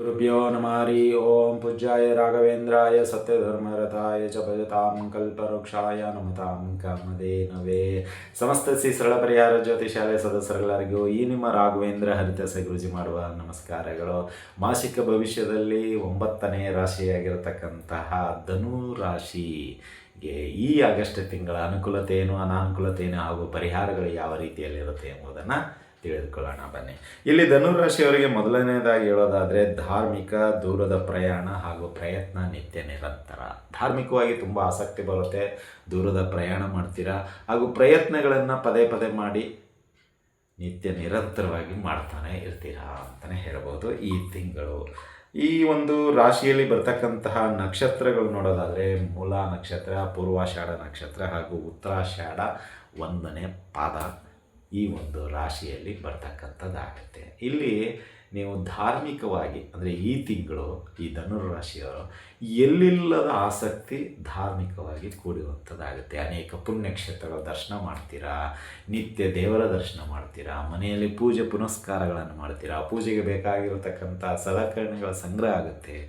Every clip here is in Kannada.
ಗುರುಭ್ಯೋ ನಮಾರಿ ಓಂ ಪೂಜ್ಯಾಯ ರಾಘವೇಂದ್ರಾಯ ಸತ್ಯಧರ್ಮರಥಾಯ ಚ ಭಜತಾಂ ಕಲ್ಪವೃಕ್ಷಾಯ ನಮತಾಂ ಕಾಮಧೇನವೇ ಸಮಸ್ತ ಶ್ರೀ ಸರಳ ಪರಿಹಾರ ಜ್ಯೋತಿಷಾಲಯ ಸದಸ್ಯರೆಲ್ಲರಿಗೂ ಈ ನಿಮ್ಮ ರಾಘವೇಂದ್ರ ಹರಿದಾಸ ಗುರುಜಿ ಮಾಡುವ ನಮಸ್ಕಾರಗಳು. ಮಾಸಿಕ ಭವಿಷ್ಯದಲ್ಲಿ ಒಂಬತ್ತನೇ ರಾಶಿಯಾಗಿರತಕ್ಕಂತಹ ಧನು ರಾಶಿ ಈ ಆಗಸ್ಟ್ ತಿಂಗಳ ಅನುಕೂಲತೆ ಏನು, ಅನಾನುಕೂಲತೆ ಏನು ಹಾಗೂ ಪರಿಹಾರಗಳು ಯಾವ ರೀತಿಯಲ್ಲಿರುತ್ತೆ ಎಂಬುದನ್ನು ತಿಳಿದುಕೊಳ್ಳೋಣ, ಬನ್ನಿ. ಇಲ್ಲಿ ಧನುರಾಶಿಯವರಿಗೆ ಮೊದಲನೇದಾಗಿ ಹೇಳೋದಾದರೆ ಧಾರ್ಮಿಕ ದೂರದ ಪ್ರಯಾಣ ಹಾಗೂ ಪ್ರಯತ್ನ ನಿತ್ಯ ನಿರಂತರ. ಧಾರ್ಮಿಕವಾಗಿ ತುಂಬ ಆಸಕ್ತಿ ಬರುತ್ತೆ. ದೂರದ ಪ್ರಯಾಣ ಮಾಡ್ತೀರಾ? ಹಾಗೂ ಪ್ರಯತ್ನಗಳನ್ನು ಪದೇ ಪದೇ ಮಾಡಿ ನಿತ್ಯ ನಿರಂತರವಾಗಿ ಮಾಡ್ತಾನೆ ಇರ್ತೀರಾ ಅಂತಲೇ ಹೇಳ್ಬೋದು ಈ ತಿಂಗಳು. ಈ ಒಂದು ರಾಶಿಯಲ್ಲಿ ಬರ್ತಕ್ಕಂತಹ ನಕ್ಷತ್ರಗಳು ನೋಡೋದಾದರೆ ಮೂಲ ನಕ್ಷತ್ರ, ಪೂರ್ವಾಷಾಢ ನಕ್ಷತ್ರ ಹಾಗೂ ಉತ್ತರಾಷಾಢ ಒಂದನೇ ಪಾದ. ಈ ಒಂದು ರಾಶಿಯಲ್ಲಿ ಬರ್ತಕ್ಕಂಥದ್ದಾಗುತ್ತೆ. ಇಲ್ಲಿ ನೀವು ಧಾರ್ಮಿಕವಾಗಿ, ಅಂದರೆ ಈ ತಿಂಗಳು, ಈ ಧನುರಾಶಿಯವರು ಎಲ್ಲಿಲ್ಲದ ಆಸಕ್ತಿ ಧಾರ್ಮಿಕವಾಗಿ ಕೂಡಿರುವಂಥದ್ದಾಗುತ್ತೆ. ಅನೇಕ ಪುಣ್ಯಕ್ಷೇತ್ರಗಳ ದರ್ಶನ ಮಾಡ್ತೀರಾ? ನಿತ್ಯ ದೇವರ ದರ್ಶನ ಮಾಡ್ತೀರಾ? ಮನೆಯಲ್ಲಿ ಪೂಜೆ ಪುನಸ್ಕಾರಗಳನ್ನು ಮಾಡ್ತೀರಾ? ಪೂಜೆಗೆ ಬೇಕಾಗಿರತಕ್ಕಂಥ ಸಲಕರಣೆಗಳ ಸಂಗ್ರಹ ಆಗುತ್ತೆ.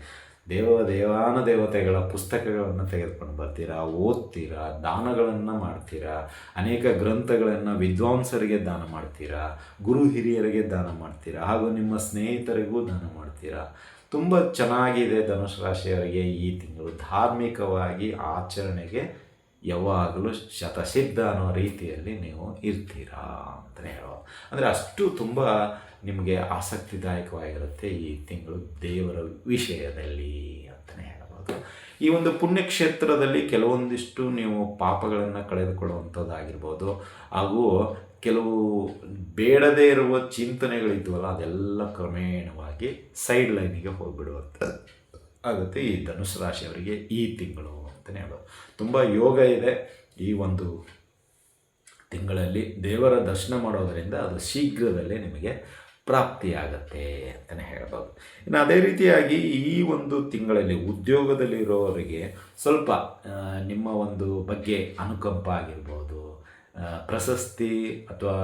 ದೇವ ದೇವಾನ ದೇವತೆಗಳ ಪುಸ್ತಕಗಳನ್ನು ತೆಗೆದುಕೊಂಡು ಬರ್ತೀರಾ, ಓದ್ತೀರಾ, ದಾನಗಳನ್ನು ಮಾಡ್ತೀರಾ, ಅನೇಕ ಗ್ರಂಥಗಳನ್ನು ವಿದ್ವಾಂಸರಿಗೆ ದಾನ ಮಾಡ್ತೀರಾ, ಗುರು ಹಿರಿಯರಿಗೆ ದಾನ ಮಾಡ್ತೀರಾ, ಹಾಗೂ ನಿಮ್ಮ ಸ್ನೇಹಿತರಿಗೂ ದಾನ ಮಾಡ್ತೀರಾ? ತುಂಬ ಚೆನ್ನಾಗಿದೆ ಧನುಷ್ ರಾಶಿಯವರಿಗೆ ಈ ತಿಂಗಳು ಧಾರ್ಮಿಕವಾಗಿ ಆಚರಣೆಗೆ ಯಾವಾಗಲೂ ಶತಸಿದ್ಧ ಅನ್ನೋ ರೀತಿಯಲ್ಲಿ ನೀವು ಇರ್ತೀರಾ ಅಂತಲೇ ಹೇಳೋ ಅಂದರೆ ಅಷ್ಟು ತುಂಬ ನಿಮಗೆ ಆಸಕ್ತಿದಾಯಕವಾಗಿರುತ್ತೆ ಈ ತಿಂಗಳು ದೇವರ ವಿಷಯದಲ್ಲಿ ಅಂತಲೇ ಹೇಳಬಹುದು ಈ ಒಂದು ಪುಣ್ಯಕ್ಷೇತ್ರದಲ್ಲಿ ಕೆಲವೊಂದಿಷ್ಟು ನೀವು ಪಾಪಗಳನ್ನು ಕಳೆದುಕೊಳ್ಳುವಂಥದ್ದಾಗಿರ್ಬೋದು. ಹಾಗೂ ಕೆಲವು ಬೇಡದೇ ಇರುವ ಚಿಂತನೆಗಳಿದ್ವಲ್ಲ, ಅದೆಲ್ಲ ಕ್ರಮೇಣವಾಗಿ ಸೈಡ್ ಲೈನಿಗೆ ಹೋಗಿಬಿಡುವಂಥ ಆಗುತ್ತೆ ಈ ಧನುಸು ರಾಶಿಯವರಿಗೆ ಈ ತಿಂಗಳು. ಅಂತಲೇ ಹೇಳ್ಬೋದು ತುಂಬ ಯೋಗ ಇದೆ ಈ ಒಂದು ತಿಂಗಳಲ್ಲಿ. ದೇವರ ದರ್ಶನ ಮಾಡೋದರಿಂದ ಅದು ಶೀಘ್ರದಲ್ಲೇ ನಿಮಗೆ ಪ್ರಾಪ್ತಿಯಾಗತ್ತೆ ಅಂತಲೇ ಹೇಳ್ಬೋದು. ಇನ್ನು ಅದೇ ರೀತಿಯಾಗಿ ಈ ಒಂದು ತಿಂಗಳಲ್ಲಿ ಉದ್ಯೋಗದಲ್ಲಿರೋರಿಗೆ ಸ್ವಲ್ಪ ನಿಮ್ಮ ಒಂದು ಬಗ್ಗೆ ಅನುಕಂಪ ಆಗಿರ್ಬೋದು ಪ್ರಶಸ್ತಿ ಅಥವಾ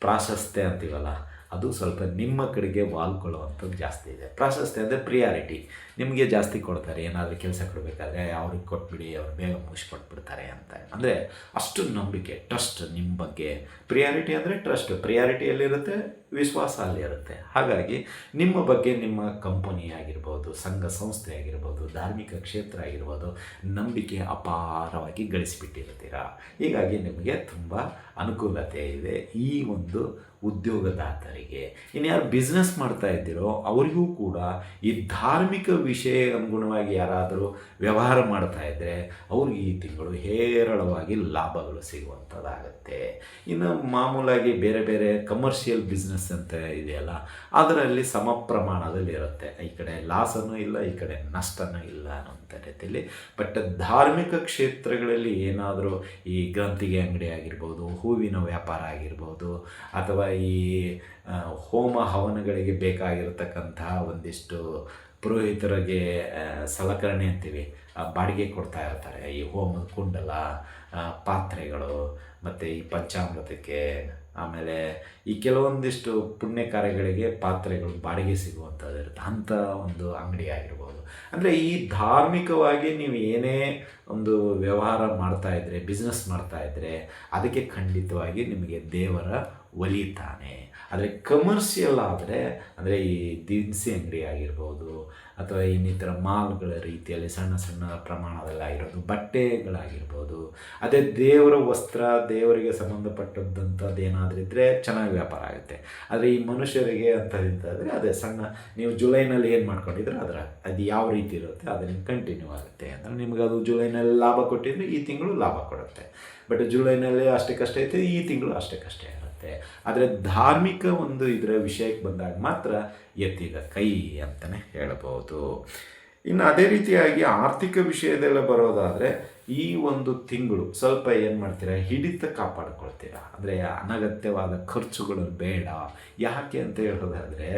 ಪ್ರಾಶಸ್ತ್ಯ ಅಂತೀವಲ್ಲ ಅದು ಸ್ವಲ್ಪ ನಿಮ್ಮ ಕಡೆಗೆ ವಾಲ್ಕೊಳ್ಳುವಂಥದ್ದು ಜಾಸ್ತಿ ಇದೆ. ಪ್ರಾಶಸ್ತ್ಯ ಅಂದರೆ ಪ್ರಿಯಾರಿಟಿ ನಿಮಗೆ ಜಾಸ್ತಿ ಕೊಡ್ತಾರೆ, ಏನಾದರೂ ಕೆಲಸ ಕೊಡಬೇಕಾದ್ರೆ ಅವ್ರಿಗೆ ಕೊಟ್ಬಿಡಿ, ಅವ್ರು ಬೇಗ ಮುಗಿಸ್ಕೊಟ್ಬಿಡ್ತಾರೆ ಅಂತ. ಅಂದರೆ ಅಷ್ಟು ನಂಬಿಕೆ ಟ್ರಸ್ಟ್ ನಿಮ್ಮ ಬಗ್ಗೆ. ಪ್ರಿಯಾರಿಟಿ ಅಂದರೆ ಟ್ರಸ್ಟ್ ಪ್ರಿಯಾರಿಟಿ ಎಲ್ಲಿರುತ್ತೆ? ವಿಶ್ವಾಸ ಅಲ್ಲಿರುತ್ತೆ ಹಾಗಾಗಿ ನಿಮ್ಮ ಬಗ್ಗೆ ನಿಮ್ಮ ಕಂಪನಿ ಆಗಿರ್ಬೋದು, ಸಂಘ ಸಂಸ್ಥೆ ಆಗಿರ್ಬೋದು, ಧಾರ್ಮಿಕ ಕ್ಷೇತ್ರ ಆಗಿರ್ಬೋದು, ನಂಬಿಕೆ ಅಪಾರವಾಗಿ ಗಳಿಸಿಬಿಟ್ಟಿರ್ತೀರ ಹೀಗಾಗಿ ನಿಮಗೆ ತುಂಬ ಅನುಕೂಲತೆ ಇದೆ ಈ ಒಂದು ಉದ್ಯೋಗದಾತರಿಗೆ. ಇನ್ಯಾರು ಯಾರು ಬಿಸ್ನೆಸ್ ಮಾಡ್ತಾ ಇದ್ದೀರೋ ಅವರಿಗೂ ಕೂಡ ಈ ಧಾರ್ಮಿಕ ವಿಷಯ ಅನುಗುಣವಾಗಿ ಯಾರಾದರೂ ವ್ಯವಹಾರ ಮಾಡ್ತಾ ಇದ್ದರೆ ಅವ್ರಿಗೆ ಈ ತಿಂಗಳು ಹೇರಳವಾಗಿ ಲಾಭಗಳು ಸಿಗುವಂಥದ್ದಾಗತ್ತೆ ಇನ್ನು ಮಾಮೂಲಾಗಿ ಬೇರೆ ಬೇರೆ ಕಮರ್ಷಿಯಲ್ ಬಿಸ್ನೆಸ್ ಅಂತ ಇದೆಯಲ್ಲ ಅದರಲ್ಲಿ ಸಮ ಪ್ರಮಾಣದಲ್ಲಿ ಇರುತ್ತೆ. ಈ ಕಡೆ ಲಾಸನೂ ಇಲ್ಲ, ಈ ಕಡೆ ನಷ್ಟನೂ ಇಲ್ಲ ಅನ್ನೋಂಥ ರೀತಿಯಲ್ಲಿ. ಬಟ್ ಧಾರ್ಮಿಕ ಕ್ಷೇತ್ರಗಳಲ್ಲಿ ಏನಾದರೂ ಈ ಗ್ರಂಥಿಗೆ ಅಂಗಡಿ ಆಗಿರ್ಬೋದು, ಹೂವಿನ ವ್ಯಾಪಾರ ಆಗಿರ್ಬೋದು, ಅಥವಾ ಈ ಹೋಮ ಹವನಗಳಿಗೆ ಬೇಕಾಗಿರತಕ್ಕಂತಹ ಒಂದಿಷ್ಟು ಪುರೋಹಿತರಿಗೆ ಸಲಕರಣೆ ಅಂತೀವಿ ಬಾಡಿಗೆ ಕೊಡ್ತಾ ಇರ್ತಾರೆ. ಈ ಹೋಮದ ಕುಂಡಲ ಪಾತ್ರೆಗಳು, ಮತ್ತು ಈ ಪಂಚಾಮೃತಕ್ಕೆ ಆಮೇಲೆ ಈ ಕೆಲವೊಂದಿಷ್ಟು ಪುಣ್ಯ ಕಾರ್ಯಗಳಿಗೆ ಪಾತ್ರೆಗಳು ಬಾಡಿಗೆ ಸಿಗುವಂಥದ್ದು ಇರುತ್ತೆ. ಅಂಥ ಒಂದು ಅಂಗಡಿ ಆಗಿರ್ಬೋದು. ಅಂದರೆ ಈ ಧಾರ್ಮಿಕವಾಗಿ ನೀವು ಏನೇ ಒಂದು ವ್ಯವಹಾರ ಮಾಡ್ತಾಯಿದ್ರೆ ಬಿಸ್ನೆಸ್ ಮಾಡ್ತಾ ಇದ್ದರೆ ಅದಕ್ಕೆ ಖಂಡಿತವಾಗಿ ನಿಮಗೆ ದೇವರ ಒಲಿತಾನೆ ಆದರೆ ಕಮರ್ಷಿಯಲ್ ಆದರೆ, ಅಂದರೆ ಈ ದಿನಸಿ ಅಂಗಡಿ ಆಗಿರ್ಬೋದು, ಅಥವಾ ಇನ್ನಿತರ ಮಾಲ್ಗಳ ರೀತಿಯಲ್ಲಿ ಸಣ್ಣ ಸಣ್ಣ ಪ್ರಮಾಣದಲ್ಲಿ ಆಗಿರೋದು ಬಟ್ಟೆಗಳಾಗಿರ್ಬೋದು, ಅದೇ ದೇವರ ವಸ್ತ್ರ, ದೇವರಿಗೆ ಸಂಬಂಧಪಟ್ಟದ್ದಂಥದ್ದು ಏನಾದರೂ ಇದ್ದರೆ ಚೆನ್ನಾಗಿ ವ್ಯಾಪಾರ ಆಗುತ್ತೆ. ಆದರೆ ಈ ಮನುಷ್ಯರಿಗೆ ಅಂಥದ್ದಿದ್ದಾದರೆ ಅದೇ ಸಣ್ಣ, ನೀವು ಜುಲೈನಲ್ಲಿ ಏನು ಮಾಡ್ಕೊಂಡಿದ್ರೆ ಅದರ, ಅದು ಯಾವ ರೀತಿ ಇರುತ್ತೆ ಅದನ್ನು ಕಂಟಿನ್ಯೂ ಆಗುತ್ತೆ ಅಂದರೆ ನಿಮ್ಗೆ ಅದು ಜುಲೈನಲ್ಲಿ ಲಾಭ ಕೊಟ್ಟಿದ್ರೆ ಈ ತಿಂಗಳು ಲಾಭ ಕೊಡುತ್ತೆ. ಬಟ್ ಜುಲೈನಲ್ಲಿ ಅಷ್ಟಕ್ಕಷ್ಟೇ ಐತೆ, ಈ ತಿಂಗಳು ಅಷ್ಟಕ್ಕಷ್ಟೇ ಇರುತ್ತೆ. ಆದರೆ ಧಾರ್ಮಿಕ ಒಂದು ಇದರ ವಿಷಯಕ್ಕೆ ಬಂದಾಗ ಮಾತ್ರ ಎತ್ತಿದ ಕೈ ಅಂತಲೇ ಹೇಳಬಹುದು ಇನ್ನು ಅದೇ ರೀತಿಯಾಗಿ ಆರ್ಥಿಕ ವಿಷಯದೆಲ್ಲ ಬರೋದಾದರೆ ಈ ಒಂದು ತಿಂಗಳು ಸ್ವಲ್ಪ ಏನು ಮಾಡ್ತೀರಾ? ಹಿಡಿತ ಕಾಪಾಡ್ಕೊಳ್ತೀರಾ? ಅಂದರೆ ಅನಗತ್ಯವಾದ ಖರ್ಚುಗಳು ಬೇಡ. ಯಾಕೆ ಅಂತ ಹೇಳೋದಾದರೆ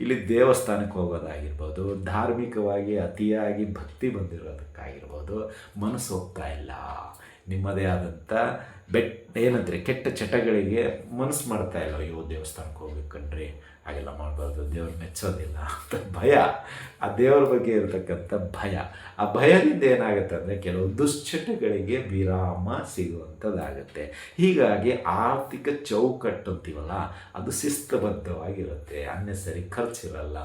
ಇಲ್ಲಿ ದೇವಸ್ಥಾನಕ್ಕೆ ಹೋಗೋದಾಗಿರ್ಬೋದು, ಧಾರ್ಮಿಕವಾಗಿ ಅತಿಯಾಗಿ ಭಕ್ತಿ ಬಂದಿರೋದಕ್ಕಾಗಿರ್ಬೋದು, ಮನಸ್ಸು ಹೋಗ್ತಾ ಇಲ್ಲ. ನಿಮ್ಮದೇ ಆದಂಥ ಬೆಟ್, ಏನಂದರೆ ಕೆಟ್ಟ ಚಟಗಳಿಗೆ ಮನಸ್ಸು ಮಾಡ್ತಾ ಇಲ್ಲ, ಅಯ್ಯೋ ದೇವಸ್ಥಾನಕ್ಕೆ ಹೋಗ್ಬೇಕು ಕಣ್ರಿ ಹಾಗೆಲ್ಲ ಮಾಡಬಾರ್ದು, ದೇವ್ರು ಮೆಚ್ಚೋದಿಲ್ಲ ಅಂತ ಭಯ. ಆ ದೇವರ ಬಗ್ಗೆ ಇರತಕ್ಕಂಥ ಭಯ. ಆ ಭಯದಿಂದ ಏನಾಗುತ್ತೆ ಅಂದರೆ ಕೆಲವು ದುಶ್ಚಟಗಳಿಗೆ ವಿರಾಮ ಸಿಗುವಂಥದ್ದಾಗುತ್ತೆ. ಹೀಗಾಗಿ ಆರ್ಥಿಕ ಚೌಕಟ್ಟು ಅಂತೀವಲ್ಲ, ಅದು ಶಿಸ್ತಬದ್ಧವಾಗಿರುತ್ತೆ. ಅನ್ನೆಸರಿ ಖರ್ಚಿರಲ್ಲ.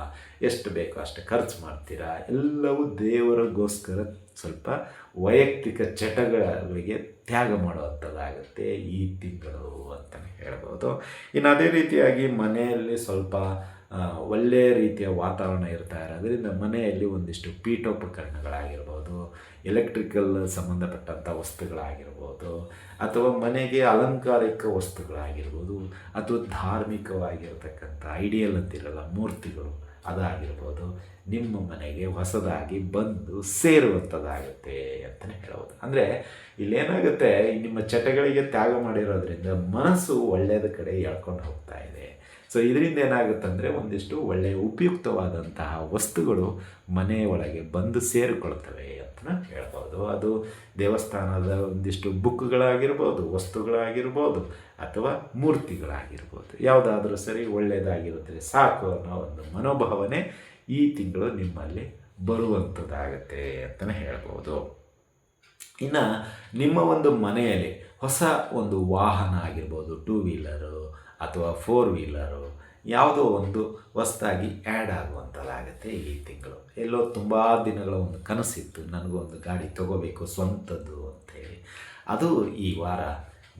ಎಷ್ಟು ಬೇಕೋ ಅಷ್ಟು ಖರ್ಚು ಮಾಡ್ತೀರಾ? ಎಲ್ಲವೂ ದೇವರಿಗೋಸ್ಕರ ಸ್ವಲ್ಪ ವೈಯಕ್ತಿಕ ಚಟಗಳಿಗೆ ತ್ಯಾಗ ಮಾಡುವಂಥದ್ದಾಗುತ್ತೆ ಈ ತಿಂಗಳು ಅಂತಲೇ ಹೇಳ್ಬೋದು. ಇನ್ನು ಅದೇ ರೀತಿಯಾಗಿ ಮನೆಯಲ್ಲಿ ಸ್ವಲ್ಪ ಒಳ್ಳೆಯ ರೀತಿಯ ವಾತಾವರಣ ಇರ್ತಾ ಇರೋದ್ರಿಂದ ಮನೆಯಲ್ಲಿ ಒಂದಿಷ್ಟು ಪೀಠೋಪಕರಣಗಳಾಗಿರ್ಬೋದು ಎಲೆಕ್ಟ್ರಿಕಲ್ ಸಂಬಂಧಪಟ್ಟಂಥ ವಸ್ತುಗಳಾಗಿರ್ಬೋದು, ಅಥವಾ ಮನೆಗೆ ಅಲಂಕಾರಿಕ ವಸ್ತುಗಳಾಗಿರ್ಬೋದು, ಅಥವಾ ಧಾರ್ಮಿಕವಾಗಿರ್ತಕ್ಕಂಥ ಐಡಿಯಲ್ ಅಂತಿರಲ್ಲ, ಮೂರ್ತಿಗಳು ಅದಾಗಿರ್ಬೋದು, ನಿಮ್ಮ ಮನೆಗೆ ಹೊಸದಾಗಿ ಬಂದು ಸೇರುವಂಥದ್ದಾಗುತ್ತೆ ಅಂತಲೇ ಹೇಳ್ಬೋದು. ಅಂದರೆ ಇಲ್ಲೇನಾಗುತ್ತೆ ನಿಮ್ಮ ಚಟಗಳಿಗೆ ತ್ಯಾಗ ಮಾಡಿರೋದ್ರಿಂದ ಮನಸ್ಸು ಒಳ್ಳೆಯದ ಕಡೆ ಎಳ್ಕೊಂಡು ಹೋಗ್ತಾ ಇದೆ. ಸೊ ಇದರಿಂದ ಏನಾಗುತ್ತಂದರೆ ಒಂದಿಷ್ಟು ಒಳ್ಳೆಯ ಉಪಯುಕ್ತವಾದಂತಹ ವಸ್ತುಗಳು ಮನೆಯ ಒಳಗೆ ಬಂದು ಸೇರಿಕೊಳ್ತವೆ ಅಂತ ಹೇಳ್ಬೋದು. ಅದು ದೇವಸ್ಥಾನದ ಒಂದಿಷ್ಟು ಬುಕ್ಗಳಾಗಿರ್ಬೋದು, ವಸ್ತುಗಳಾಗಿರ್ಬೋದು ಅಥವಾ ಮೂರ್ತಿಗಳಾಗಿರ್ಬೋದು. ಯಾವುದಾದ್ರೂ ಸರಿ ಒಳ್ಳೆಯದಾಗಿರುತ್ತೆ ಸಾಕು ಅನ್ನೋ ಒಂದು ಮನೋಭಾವನೆ ಈ ತಿಂಗಳು ನಿಮ್ಮಲ್ಲಿ ಬರುವಂಥದ್ದಾಗತ್ತೆ ಅಂತಲೇ ಹೇಳ್ಬೋದು. ಇನ್ನು ನಿಮ್ಮ ಒಂದು ಮನೆಯಲ್ಲಿ ಹೊಸ ಒಂದು ವಾಹನ ಆಗಿರ್ಬೋದು ಟೂ ವೀಲರು ಅಥವಾ ಫೋರ್ ವೀಲರು ಯಾವುದೋ ಒಂದು ಹೊಸ್ದಾಗಿ ಆ್ಯಡ್ ಆಗುವಂಥದ್ದಾಗುತ್ತೆ ಈ ತಿಂಗಳು. ಎಲ್ಲೋ ತುಂಬ ದಿನಗಳ ಒಂದು ಕನಸಿತ್ತು. ನನಗೊಂದು ಗಾಡಿ ತಗೋಬೇಕು ಸ್ವಂತದ್ದು ಅಂತೇಳಿ ಅದು ಈ ವಾರ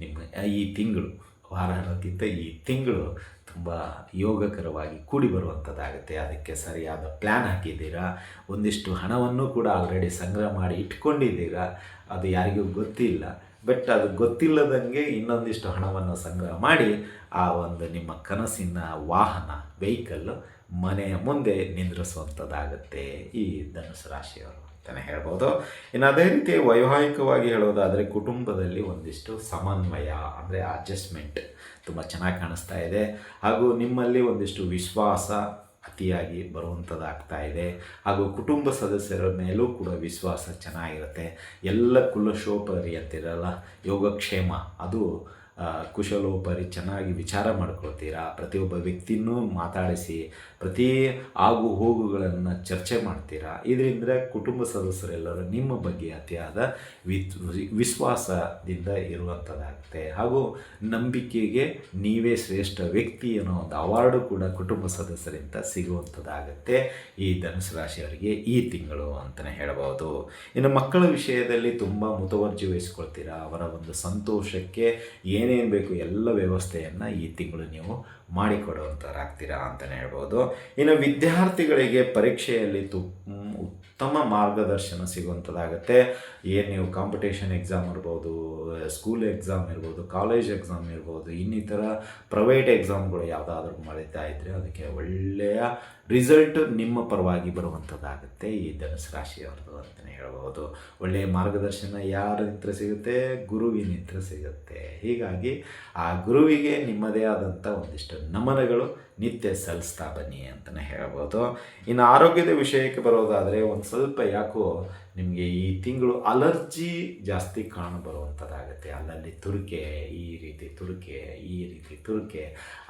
ನಿಮ್ಮ, ಈ ತಿಂಗಳು ವಾರ ಅನ್ನೋಕ್ಕಿಂತ ಈ ತಿಂಗಳು ತುಂಬ ಯೋಗಕರವಾಗಿ ಕೂಡಿ ಬರುವಂಥದ್ದಾಗುತ್ತೆ ಅದಕ್ಕೆ ಸರಿಯಾದ ಪ್ಲ್ಯಾನ್ ಹಾಕಿದ್ದೀರಾ? ಒಂದಿಷ್ಟು ಹಣವನ್ನು ಕೂಡ ಆಲ್ರೆಡಿ ಸಂಗ್ರಹ ಮಾಡಿ ಇಟ್ಕೊಂಡಿದ್ದೀರಾ? ಅದು ಯಾರಿಗೂ ಗೊತ್ತಿಲ್ಲ. ಬಟ್ ಅದು ಗೊತ್ತಿಲ್ಲದಂಗೆ ಇನ್ನೊಂದಿಷ್ಟು ಹಣವನ್ನು ಸಂಗ್ರಹ ಮಾಡಿ ಆ ಒಂದು ನಿಮ್ಮ ಕನಸಿನ ವಾಹನ ವೆಹಿಕಲ್ಲು ಮನೆಯ ಮುಂದೆ ನಿಂದ್ರಿಸುವಂಥದ್ದಾಗುತ್ತೆ ಈ ಧನುಸು ರಾಶಿಯವರು. ಅಂತಲೇ ಹೇಳ್ಬೋದು. ಇನ್ನು ಅದೇ ರೀತಿ ವೈವಾಹಿಕವಾಗಿ ಹೇಳೋದಾದರೆ ಕುಟುಂಬದಲ್ಲಿ ಒಂದಿಷ್ಟು ಸಮನ್ವಯ, ಅಂದರೆ ಅಡ್ಜಸ್ಟ್ಮೆಂಟ್ ತುಂಬ ಚೆನ್ನಾಗಿ ಕಾಣಿಸ್ತಾ ಇದೆ. ಹಾಗೂ ನಿಮ್ಮಲ್ಲಿ ಒಂದಿಷ್ಟು ವಿಶ್ವಾಸ ಅತಿಯಾಗಿ ಬರುವಂಥದ್ದಾಗ್ತಾ ಇದೆ ಹಾಗೂ ಕುಟುಂಬ ಸದಸ್ಯರ ಮೇಲೂ ಕೂಡ ವಿಶ್ವಾಸ ಚೆನ್ನಾಗಿರುತ್ತೆ. ಎಲ್ಲ ಕುಲಶೋಪರಿ ಅಂತಿರಲ್ಲ ಯೋಗಕ್ಷೇಮ, ಅದು ಕುಶಲೋಪರಿ ಚೆನ್ನಾಗಿ ವಿಚಾರ ಮಾಡ್ಕೊಳ್ತೀರಾ? ಪ್ರತಿಯೊಬ್ಬ ವ್ಯಕ್ತಿನೂ ಮಾತಾಡಿಸಿ, ಪ್ರತಿ ಆಗು ಹೋಗುಗಳನ್ನು ಚರ್ಚೆ ಮಾಡ್ತೀರಾ? ಇದರಿಂದ ಕುಟುಂಬ ಸದಸ್ಯರೆಲ್ಲರೂ ನಿಮ್ಮ ಬಗ್ಗೆ ಅತಿಯಾದ ವಿಶ್ವಾಸದಿಂದ ಇರುವಂಥದ್ದಾಗುತ್ತೆ. ಹಾಗೂ ನಂಬಿಕೆಗೆ ನೀವೇ ಶ್ರೇಷ್ಠ ವ್ಯಕ್ತಿ ಅನ್ನೋ ಒಂದು ಅವಾರ್ಡು ಕೂಡ ಕುಟುಂಬ ಸದಸ್ಯರಿಂದ ಸಿಗುವಂಥದ್ದಾಗುತ್ತೆ. ಈ ಧನುಸು ರಾಶಿಯವರಿಗೆ ಈ ತಿಂಗಳು ಅಂತಲೇ ಹೇಳಬಹುದು ಇನ್ನು ಮಕ್ಕಳ ವಿಷಯದಲ್ಲಿ ತುಂಬ ಮುತುವರ್ಜಿ ವಹಿಸ್ಕೊಳ್ತೀರಾ? ಅವರ ಒಂದು ಸಂತೋಷಕ್ಕೆ ಏನೇನು ಬೇಕು ಎಲ್ಲ ವ್ಯವಸ್ಥೆಯನ್ನು ಈ ತಿಂಗಳು ನೀವು ಮಾಡಿಕೊಡುವಂಥವ್ರಾಗ್ತೀರಾ ಅಂತಲೇ ಹೇಳ್ಬೋದು. ಇನ್ನು ವಿದ್ಯಾರ್ಥಿಗಳಿಗೆ ಪರೀಕ್ಷೆಯಲ್ಲಿ ತು ಉತ್ತಮ ಮಾರ್ಗದರ್ಶನ ಸಿಗುವಂಥದ್ದಾಗುತ್ತೆ ಏನು ನೀವು ಕಾಂಪಿಟೇಷನ್ ಎಕ್ಸಾಮ್ ಇರ್ಬೋದು ಸ್ಕೂಲ್ ಎಕ್ಸಾಮ್ ಇರ್ಬೋದು ಕಾಲೇಜ್ ಎಕ್ಸಾಮ್ ಇರ್ಬೋದು, ಇನ್ನಿತರ ಪ್ರೈವೇಟ್ ಎಕ್ಸಾಮ್ಗಳು ಯಾವುದಾದ್ರೂ ಮಾಡಿತಾ ಇದ್ದರೆ ಅದಕ್ಕೆ ಒಳ್ಳೆಯ ರಿಸಲ್ಟ್ ನಿಮ್ಮ ಪರವಾಗಿ ಬರುವಂಥದ್ದಾಗುತ್ತೆ ಈ ಧನುಸು ರಾಶಿಯವ್ರದ್ದು ಅಂತಲೇ ಹೇಳ್ಬೋದು. ಒಳ್ಳೆಯ ಮಾರ್ಗದರ್ಶನ ಯಾರಿಂದ ಸಿಗುತ್ತೆ? ಗುರುವಿನಿಂದ ಸಿಗುತ್ತೆ. ಹೀಗಾಗಿ ಆ ಗುರುವಿಗೆ ನಿಮ್ಮದೇ ಆದಂಥ ಒಂದಿಷ್ಟು ನಮನಗಳು ನಿತ್ಯ ಸಲ್ಲಿಸ್ತಾ ಬನ್ನಿ ಅಂತಲೇ ಹೇಳ್ಬೋದು. ಇನ್ನು ಆರೋಗ್ಯದ ವಿಷಯಕ್ಕೆ ಬರೋದಾದರೆ ಒಂದು ಸ್ವಲ್ಪ ಯಾಕೋ ನಿಮಗೆ ಈ ತಿಂಗಳು ಅಲರ್ಜಿ ಜಾಸ್ತಿ ಕಾಣಬರುವಂಥದ್ದಾಗುತ್ತೆ ಅಲ್ಲಲ್ಲಿ ತುರಿಕೆ, ಈ ರೀತಿ ತುರಿಕೆ, ಈ ರೀತಿ ತುರಿಕೆ.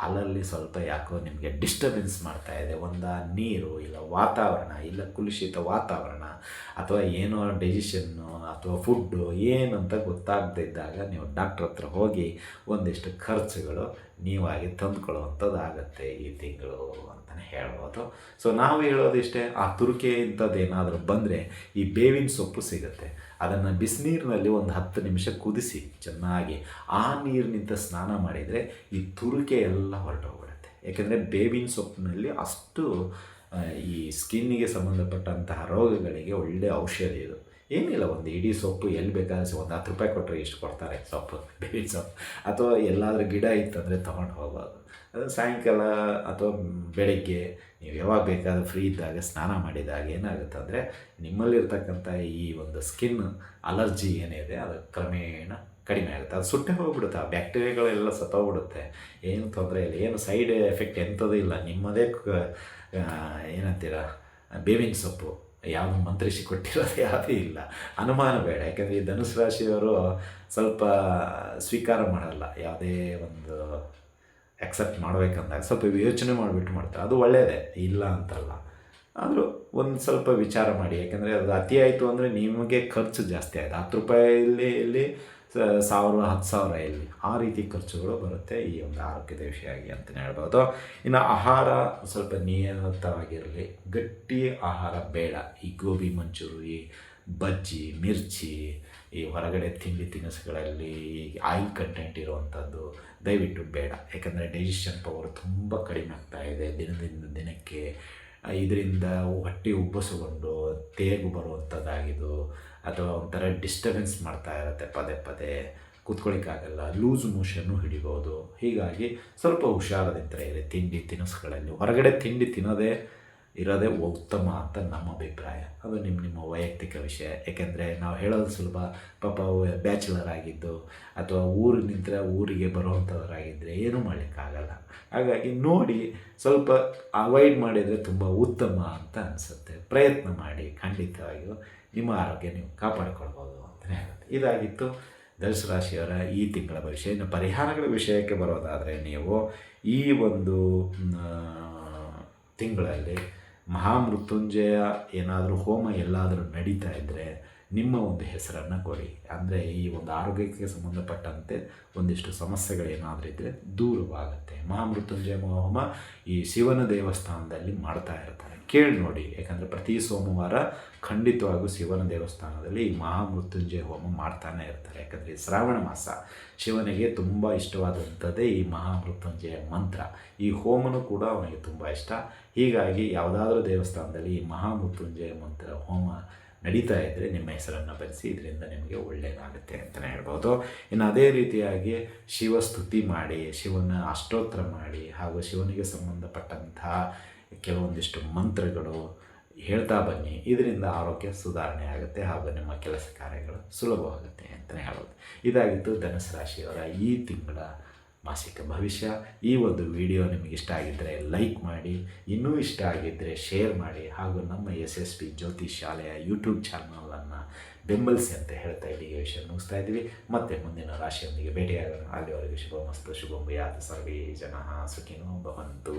ಅಲ್ಲಲ್ಲಿ ಸ್ವಲ್ಪ ಯಾಕೋ ನಿಮಗೆ ಡಿಸ್ಟರ್ಬೆನ್ಸ್ ಮಾಡ್ತಾ ಇದೆ. ಒಂದು ನೀರು, ಇಲ್ಲ ವಾತಾವರಣ, ಇಲ್ಲ ಕುಲುಷಿತ ವಾತಾವರಣ, ಅಥವಾ ಏನೋ ಡೆಜಿಷನ್ನು ಅಥವಾ ಫುಡ್ಡು ಏನಂತ ಗೊತ್ತಾಗದೇ ಇದ್ದಾಗ ನೀವು ಡಾಕ್ಟ್ರ್ ಹತ್ರ ಹೋಗಿ ಒಂದಿಷ್ಟು ಖರ್ಚುಗಳು ನೀವಾಗಿ ತಂದುಕೊಳ್ಳುವಂಥದ್ದಾಗತ್ತೆ ಈ ತಿಂಗಳು ಅಂತಲೇ ಹೇಳ್ಬೋದು. ಸೊ ನಾವು ಹೇಳೋದಿಷ್ಟೇ ಆ ತುರಿಕೆ ಇಂಥದ್ದು ಏನಾದರೂ ಬಂದರೆ ಈ ಬೇವಿನ ಸೊಪ್ಪು ಸಿಗುತ್ತೆ. ಅದನ್ನು ಬಿಸಿನೀರಿನಲ್ಲಿ ಒಂದು ಹತ್ತು ನಿಮಿಷ ಕುದಿಸಿ ಚೆನ್ನಾಗಿ ಆ ನೀರಿನಿಂದ ಸ್ನಾನ ಮಾಡಿದರೆ ಈ ತುರಿಕೆ ಎಲ್ಲ ಹೊರಟೋಗ್ಬಿಡುತ್ತೆ. ಯಾಕೆಂದರೆ ಬೇವಿನ ಸೊಪ್ಪಿನಲ್ಲಿ ಅಷ್ಟು ಈ ಸ್ಕಿನ್ನಿಗೆ ಸಂಬಂಧಪಟ್ಟಂತಹ ರೋಗಗಳಿಗೆ ಒಳ್ಳೆಯ ಔಷಧಿ ಇದು. ಏನಿಲ್ಲ, ಒಂದು ಇಡೀ ಸೊಪ್ಪು ಎಲ್ಲಿ ಬೇಕಾದ್ರೆ ಒಂದು ಹತ್ತು ರೂಪಾಯಿ ಕೊಟ್ಟರೆ ಇಷ್ಟು ಕೊಡ್ತಾರೆ ಸೊಪ್ಪು, ಬೇವಿನ ಸೊಪ್ಪು? ಅಥವಾ ಎಲ್ಲಾದರೂ ಗಿಡ ಇತ್ತಂದರೆ ತೊಗೊಂಡು ಹೋಗ್ಬೋದು. ಅದು ಸಾಯಂಕಾಲ ಅಥವಾ ಬೆಳಗ್ಗೆ, ನೀವು ಯಾವಾಗ ಬೇಕಾದ್ರೂ ಫ್ರೀ ಇದ್ದಾಗ, ಸ್ನಾನ ಮಾಡಿದಾಗ ಏನಾಗುತ್ತೆ ಅಂದರೆ, ನಿಮ್ಮಲ್ಲಿರ್ತಕ್ಕಂಥ ಈ ಒಂದು ಸ್ಕಿನ್ ಅಲರ್ಜಿ ಏನಿದೆ, ಅದು ಕ್ರಮೇಣ ಕಡಿಮೆ ಆಗುತ್ತೆ. ಅದು ಸುಟ್ಟೆ ಹೋಗ್ಬಿಡುತ್ತೆ, ಆ ಬ್ಯಾಕ್ಟೀರಿಯಾಗಳೆಲ್ಲ ಸತ್ತೋಗ್ಬಿಡುತ್ತೆ. ಏನು ತೊಂದರೆ ಇಲ್ಲ. ಏನು ಸೈಡ್ ಎಫೆಕ್ಟ್ ಎಂಥದ್ದು ಇಲ್ಲ. ನಿಮ್ಮದೇ ಏನಂತೀರ, ಬೇವಿನ ಸೊಪ್ಪು. ಯಾವುದು ಮಂತ್ರಿಸಿ ಕೊಟ್ಟಿರೋದು ಯಾವುದೇ ಇಲ್ಲ. ಅನುಮಾನ ಬೇಡ. ಯಾಕಂದರೆ ಈ ಧನುಸು ರಾಶಿಯವರು ಸ್ವಲ್ಪ ಸ್ವೀಕಾರ ಮಾಡಲ್ಲ. ಯಾವುದೇ ಒಂದು ಅಕ್ಸೆಪ್ಟ್ ಮಾಡಬೇಕಂದಾಗ ಸ್ವಲ್ಪ ಯೋಚನೆ ಮಾಡಿಬಿಟ್ಟು ಮಾಡ್ತಾರೆ. ಅದು ಒಳ್ಳೆಯದೇ ಇಲ್ಲ ಅಂತಲ್ಲ. ಆದರೂ ಒಂದು ಸ್ವಲ್ಪ ವಿಚಾರ ಮಾಡಿ. ಯಾಕಂದರೆ ಅದು ಅತಿ ಆಯಿತು ಅಂದರೆ ನಿಮಗೆ ಖರ್ಚು ಜಾಸ್ತಿ ಆಯಿತು. ಹತ್ತು ರೂಪಾಯಲ್ಲಿ ಇಲ್ಲಿ ಸಾವಿರ ಹತ್ತು ಸಾವಿರ ಇಲ್ಲಿ ಆ ರೀತಿ ಖರ್ಚುಗಳು ಬರುತ್ತೆ ಈ ಒಂದು ಆರೋಗ್ಯದ ವಿಷಯ ಆಗಿ ಅಂತಲೇ ಹೇಳ್ಬೋದು. ಇನ್ನು ಆಹಾರ ಸ್ವಲ್ಪ ನಿಯಮಿತವಾಗಿರಲಿ ಗಟ್ಟಿ ಆಹಾರ ಬೇಡ. ಈ ಗೋಬಿ ಮಂಚೂರು, ಬಜ್ಜಿ, ಮಿರ್ಚಿ, ಈ ಹೊರಗಡೆ ತಿಂಡಿ ತಿನಿಸುಗಳಲ್ಲಿ ಆಯಿಲ್ ಕಂಟೆಂಟ್ ಇರುವಂಥದ್ದು ದಯವಿಟ್ಟು ಬೇಡ. ಯಾಕಂದರೆ ಡೈಜೆಷನ್ ಪವರ್ ತುಂಬ ಕಡಿಮೆ ಆಗ್ತಾ ಇದೆ. ದಿನದಿಂದ ದಿನಕ್ಕೆ ಇದರಿಂದ ಹೊಟ್ಟೆ ಉಬ್ಬಸಗೊಂಡು ತೇಗು ಬರುವಂಥದ್ದಾಗಿದ್ದು ಅಥವಾ ಒಂಥರ ಡಿಸ್ಟರ್ಬೆನ್ಸ್ ಮಾಡ್ತಾ ಇರುತ್ತೆ ಪದೇ ಪದೇ ಕೂತ್ಕೊಳ್ಳಿಕ್ಕಾಗಲ್ಲ ಲೂಸ್ ಮೋಷನ್ನು ಹಿಡಿಬೋದು. ಹೀಗಾಗಿ ಸ್ವಲ್ಪ ಹುಷಾರದಿಂದ ಇರಿ, ತಿಂಡಿ ತಿನಿಸುಗಳಲ್ಲಿ. ಹೊರಗಡೆ ತಿಂಡಿ ತಿನ್ನೋದೇ ಇರೋದೇ ಉತ್ತಮ ಅಂತ ನಮ್ಮ ಅಭಿಪ್ರಾಯ. ಅದು ನಿಮ್ಮ ನಿಮ್ಮ ವೈಯಕ್ತಿಕ ವಿಷಯ. ಯಾಕೆಂದರೆ ನಾವು ಹೇಳೋದು ಸುಲಭ, ಪಾಪ ಬ್ಯಾಚುಲರ್ ಆಗಿದ್ದು, ಅಥವಾ ಊರು ನಿಂತರೆ ಊರಿಗೆ ಬರುವಂಥವರಾಗಿದ್ದರೆ ಏನೂ ಮಾಡಲಿಕ್ಕಾಗಲ್ಲ. ಹಾಗಾಗಿ ನೋಡಿ ಸ್ವಲ್ಪ ಅವಾಯ್ಡ್ ಮಾಡಿದರೆ ತುಂಬ ಉತ್ತಮ ಅಂತ ಅನಿಸುತ್ತೆ. ಪ್ರಯತ್ನ ಮಾಡಿ, ಖಂಡಿತವಾಗಿಯೂ ನಿಮ್ಮ ಆರೋಗ್ಯ ನೀವು ಕಾಪಾಡಿಕೊಳ್ಬೋದು ಅಂತಲೇ ಹೇಳುತ್ತೆ. ಇದಾಗಿತ್ತು ಧನುಸು ಈ ತಿಂಗಳ ಭವಿಷ್ಯ. ಇನ್ನು ಪರಿಹಾರಗಳ ವಿಷಯಕ್ಕೆ ಬರೋದಾದರೆ ನೀವು ಈ ಒಂದು ತಿಂಗಳಲ್ಲಿ ಮಹಾಮೃತ್ಯುಂಜಯ ಏನಾದರೂ ಹೋಮ ಎಲ್ಲಾದರೂ ನಡೀತಾ ಇದ್ದರೆ ನಿಮ್ಮ ಒಂದು ಹೆಸರನ್ನು ಕೊಡಿ. ಅಂದರೆ ಈ ಒಂದು ಆರೋಗ್ಯಕ್ಕೆ ಸಂಬಂಧಪಟ್ಟಂತೆ ಒಂದಿಷ್ಟು ಸಮಸ್ಯೆಗಳೇನಾದರೂ ಇದ್ದರೆ ದೂರವಾಗುತ್ತೆ. ಮಹಾಮೃತ್ಯುಂಜಯ ಹೋಮ ಈ ಶಿವನ ದೇವಸ್ಥಾನದಲ್ಲಿ ಮಾಡ್ತಾ ಇರ್ತಾರೆ. ಕೇಳಿ ನೋಡಿ. ಯಾಕಂದರೆ ಪ್ರತಿ ಸೋಮವಾರ ಖಂಡಿತವಾಗೂ ಶಿವನ ದೇವಸ್ಥಾನದಲ್ಲಿ ಈ ಮಹಾಮೃತ್ಯುಂಜಯ ಹೋಮ ಮಾಡ್ತಾನೆ ಇರ್ತಾರೆ. ಯಾಕಂದರೆ ಶ್ರಾವಣ ಮಾಸ ಶಿವನಿಗೆ ತುಂಬ ಇಷ್ಟವಾದಂಥದ್ದೇ ಈ ಮಹಾಮೃತ್ಯುಂಜಯ ಮಂತ್ರ. ಈ ಹೋಮನೂ ಕೂಡ ಅವನಿಗೆ ತುಂಬ ಇಷ್ಟ. ಹೀಗಾಗಿ ಯಾವುದಾದ್ರೂ ದೇವಸ್ಥಾನದಲ್ಲಿ ಈ ಮಹಾಮೃತ್ಯುಂಜಯ ಮಂತ್ರ ಹೋಮ ನಡೀತಾ ಇದ್ದರೆ ನಿಮ್ಮ ಹೆಸರನ್ನು ಬರೆಸಿ, ಇದರಿಂದ ನಿಮಗೆ ಒಳ್ಳೆಯದಾಗುತ್ತೆ ಅಂತಲೇ ಹೇಳ್ಬೋದು. ಇನ್ನು ಅದೇ ರೀತಿಯಾಗಿ ಶಿವ ಸ್ತುತಿ ಮಾಡಿ, ಶಿವನ ಅಷ್ಟೋತ್ತರ ಮಾಡಿ, ಹಾಗೂ ಶಿವನಿಗೆ ಸಂಬಂಧಪಟ್ಟಂತಹ ಕೆಲವೊಂದಿಷ್ಟು ಮಂತ್ರಗಳು ಹೇಳ್ತಾ ಬನ್ನಿ. ಇದರಿಂದ ಆರೋಗ್ಯ ಸುಧಾರಣೆ ಆಗುತ್ತೆ ಹಾಗೂ ನಿಮ್ಮ ಕೆಲಸ ಕಾರ್ಯಗಳು ಸುಲಭವಾಗುತ್ತೆ ಅಂತಲೇ ಹೇಳ್ಬೋದು. ಇದಾಗಿತ್ತು ಧನುಸು ರಾಶಿಯವರ ಈ ತಿಂಗಳ ಮಾಸಿಕ ಭವಿಷ್ಯ. ಈ ಒಂದು ವಿಡಿಯೋ ನಿಮಗೆ ಇಷ್ಟ ಆಗಿದ್ದರೆ ಲೈಕ್ ಮಾಡಿ, ಇನ್ನೂ ಇಷ್ಟ ಆಗಿದ್ದರೆ ಶೇರ್ ಮಾಡಿ ಹಾಗೂ ನಮ್ಮ ಎಸ್ ಎಸ್ ಪಿ ಜ್ಯೋತಿ ಶಾಲೆಯ ಯೂಟ್ಯೂಬ್ ಚಾನಲನ್ನು ಬೆಂಬಲಿಸಿ ಅಂತ ಹೇಳ್ತಾ ಇಲ್ಲಿಗೆ ವಿಷಯ ಮುಗಿಸ್ತಾ ಇದ್ದೀವಿ. ಮತ್ತೆ ಮುಂದಿನ ರಾಶಿಯೊಂದಿಗೆ ಭೇಟಿಯಾಗೋಣ. ಅಲ್ಲಿವರೆಗೂ ಶುಭ ಮಸ್ತು ಯಾತ ಸರ್ವೇ ಜನ, ಸುಖಿನೋ ಭವಂತು.